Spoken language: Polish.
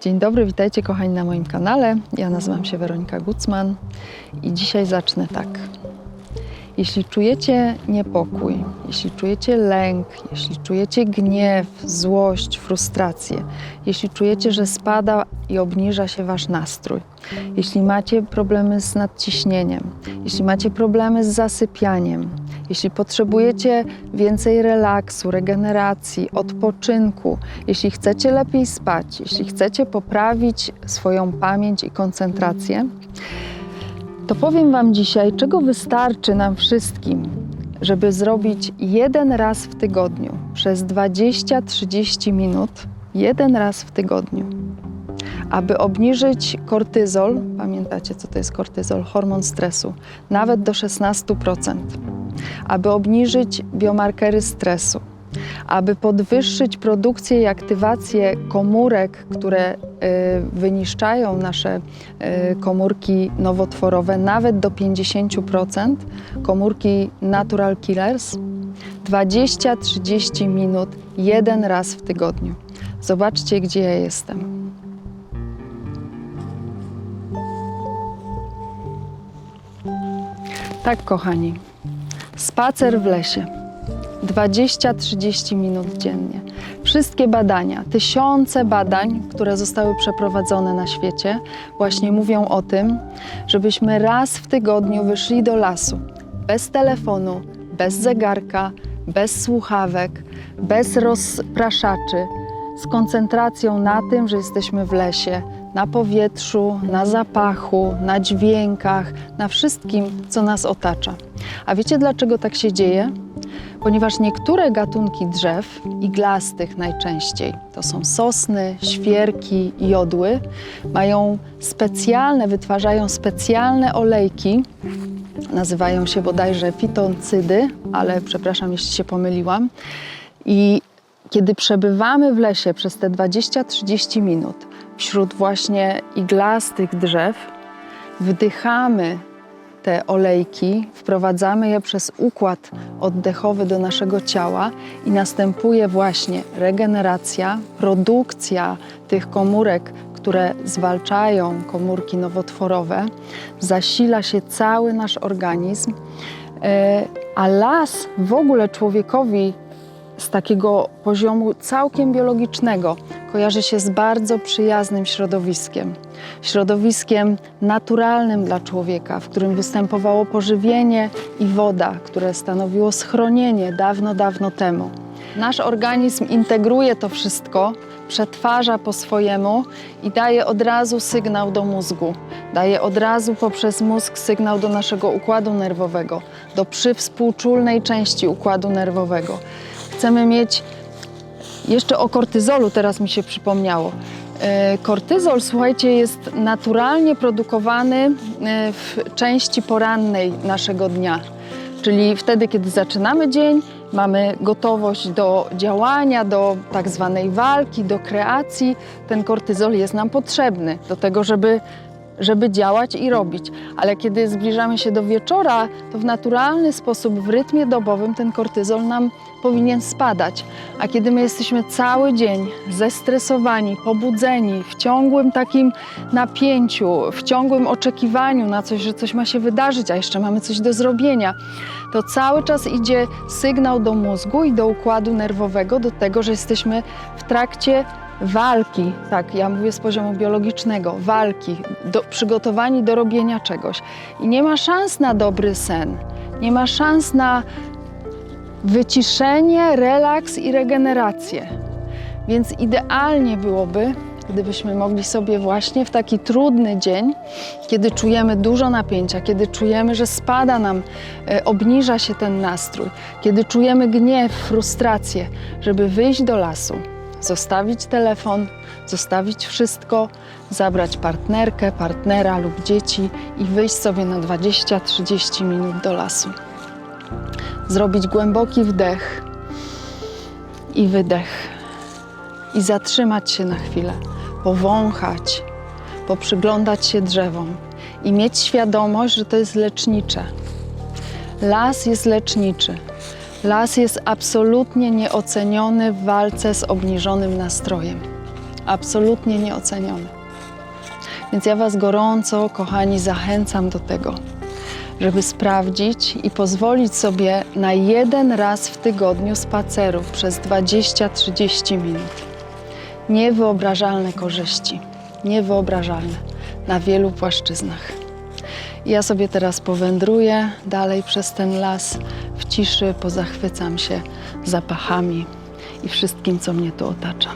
Dzień dobry, witajcie kochani na moim kanale. Ja nazywam się Weronika Gucman i dzisiaj zacznę tak. Jeśli czujecie niepokój, jeśli czujecie lęk, jeśli czujecie gniew, złość, frustrację, jeśli czujecie, że spada i obniża się wasz nastrój, jeśli macie problemy z nadciśnieniem, jeśli macie problemy z zasypianiem, jeśli potrzebujecie więcej relaksu, regeneracji, odpoczynku, jeśli chcecie lepiej spać, jeśli chcecie poprawić swoją pamięć i koncentrację, to powiem Wam dzisiaj, czego wystarczy nam wszystkim, żeby zrobić jeden raz w tygodniu przez 20-30 minut, jeden raz w tygodniu, aby obniżyć kortyzol. Pamiętacie, co to jest kortyzol? Hormon stresu, nawet do 16%, aby obniżyć biomarkery stresu, aby podwyższyć produkcję i aktywację komórek, które y, wyniszczają nasze y, komórki nowotworowe nawet do 50%, komórki natural killers, 20-30 minut jeden raz w tygodniu. Zobaczcie, gdzie ja jestem. Tak, kochani, spacer w lesie. 20-30 minut dziennie. Wszystkie badania, tysiące badań, które zostały przeprowadzone na świecie, właśnie mówią o tym, żebyśmy raz w tygodniu wyszli do lasu bez telefonu, bez zegarka, bez słuchawek, bez rozpraszaczy, z koncentracją na tym, że jesteśmy w lesie, na powietrzu, na zapachu, na dźwiękach, na wszystkim, co nas otacza. A wiecie dlaczego tak się dzieje? ponieważ niektóre gatunki drzew, iglastych najczęściej, to są sosny, świerki, jodły, mają specjalne, wytwarzają specjalne olejki, nazywają się bodajże fitoncydy, ale przepraszam, jeśli się pomyliłam. I kiedy przebywamy w lesie przez te 20-30 minut wśród właśnie iglastych drzew, wdychamy te olejki, wprowadzamy je przez układ oddechowy do naszego ciała i następuje właśnie regeneracja, produkcja tych komórek, które zwalczają komórki nowotworowe, zasila się cały nasz organizm, e, a las w ogóle człowiekowi z takiego poziomu całkiem biologicznego kojarzy się z bardzo przyjaznym środowiskiem. Środowiskiem naturalnym dla człowieka, w którym występowało pożywienie i woda, które stanowiło schronienie dawno, dawno temu. Nasz organizm integruje to wszystko, przetwarza po swojemu i daje od razu sygnał do mózgu. Daje od razu poprzez mózg sygnał do naszego układu nerwowego, do przywspółczulnej części układu nerwowego. Chcemy mieć jeszcze o kortyzolu teraz mi się przypomniało. E, Kortyzol, słuchajcie, jest naturalnie produkowany e, w części porannej naszego dnia, czyli wtedy, kiedy zaczynamy dzień, mamy gotowość do działania, do tak zwanej walki, do kreacji. Ten kortyzol jest nam potrzebny do tego, żeby żeby działać i robić. Ale kiedy zbliżamy się do wieczora, to w naturalny sposób, w rytmie dobowym ten kortyzol nam powinien spadać. A kiedy my jesteśmy cały dzień zestresowani, pobudzeni, w ciągłym takim napięciu, w ciągłym oczekiwaniu na coś, że coś ma się wydarzyć, a jeszcze mamy coś do zrobienia, to cały czas idzie sygnał do mózgu i do układu nerwowego do tego, że jesteśmy w trakcie walki, tak, ja mówię z poziomu biologicznego, walki, do, przygotowani do robienia czegoś. I nie ma szans na dobry sen, nie ma szans na wyciszenie, relaks i regenerację. Więc idealnie byłoby, gdybyśmy mogli sobie właśnie w taki trudny dzień, kiedy czujemy dużo napięcia, kiedy czujemy, że spada nam, e, obniża się ten nastrój, kiedy czujemy gniew, frustrację, żeby wyjść do lasu, zostawić telefon, zostawić wszystko, zabrać partnerkę, partnera lub dzieci i wyjść sobie na 20-30 minut do lasu. Zrobić głęboki wdech i wydech i zatrzymać się na chwilę, powąchać, poprzyglądać się drzewom i mieć świadomość, że to jest lecznicze. Las jest leczniczy. Las jest absolutnie nieoceniony w walce z obniżonym nastrojem. absolutnie nieoceniony. Więc ja Was gorąco, kochani, zachęcam do tego, żeby sprawdzić i pozwolić sobie na jeden raz w tygodniu spacerów przez 20-30 minut. Niewyobrażalne korzyści, niewyobrażalne na wielu płaszczyznach. Ja sobie teraz powędruję dalej przez ten las ciszy, pozachwycam się zapachami i wszystkim, co mnie tu otacza.